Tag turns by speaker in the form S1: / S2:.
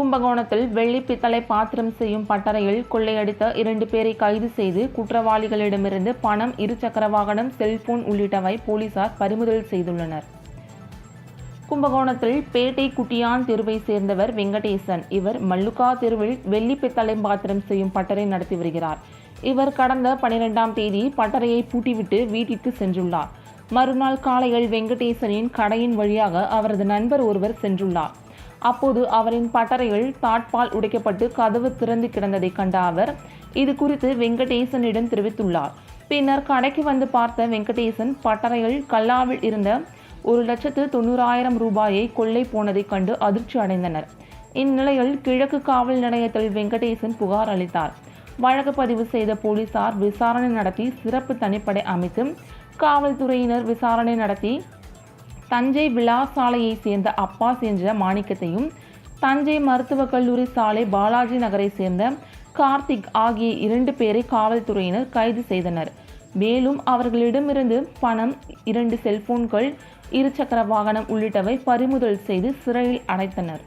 S1: கும்பகோணத்தில் வெள்ளி பித்தளை பாத்திரம் செய்யும் பட்டறையில் கொள்ளையடித்த இரண்டு பேரை கைது செய்து குற்றவாளிகளிடமிருந்து பணம் இருசக்கர வாகனம் செல்போன் உள்ளிட்டவை போலீசார் பறிமுதல் செய்துள்ளனர். கும்பகோணத்தில் பேட்டை குட்டியான் தெருவை சேர்ந்தவர் வெங்கடேசன். இவர் மல்லுக்கா தெருவில் வெள்ளி பித்தளை பாத்திரம் செய்யும் பட்டறை நடத்தி வருகிறார். இவர் கடந்த பனிரெண்டாம் தேதி பட்டறையை பூட்டிவிட்டு வீட்டிற்கு சென்றுள்ளார். மறுநாள் காலையில் வெங்கடேசனின் கடையின் வழியாக அவரது நண்பர் ஒருவர் சென்றுள்ளார். அப்போது அவரின் பட்டறையில் தாட்பால் உடைக்கப்பட்டு கதவு திறந்து கிடந்ததை கண்ட அவர் இது குறித்து வெங்கடேசனிடம் தெரிவித்துள்ளார். பின்னர் கடைக்கு வந்து பார்த்த வெங்கடேசன் பட்டறையில் கல்லாவில் இருந்த ஒரு லட்சத்து தொண்ணூறாயிரம் ரூபாயை கொள்ளை போனதைக் கண்டு அதிர்ச்சி அடைந்தனர். இந்நிலையில் கிழக்கு காவல் நிலையத்தில் வெங்கடேசன் புகார் அளித்தார். வழக்கு பதிவு செய்த போலீசார் விசாரணை நடத்தி சிறப்பு தனிப்படை அமைத்து காவல்துறையினர் விசாரணை நடத்தி தஞ்சை விழா சாலையை சேர்ந்த அப்பாஸ் என்ற மாணிக்கத்தையும் தஞ்சை மருத்துவக் கல்லூரி சாலை பாலாஜி நகரை சேர்ந்த கார்த்திக் ஆகிய இரண்டு பேரை காவல்துறையினர் கைது செய்தனர். மேலும் அவர்களிடமிருந்து பணம் இரண்டு செல்போன்கள் இருசக்கர வாகனம் உள்ளிட்டவை பறிமுதல் செய்து சிறையில் அடைத்தனர்.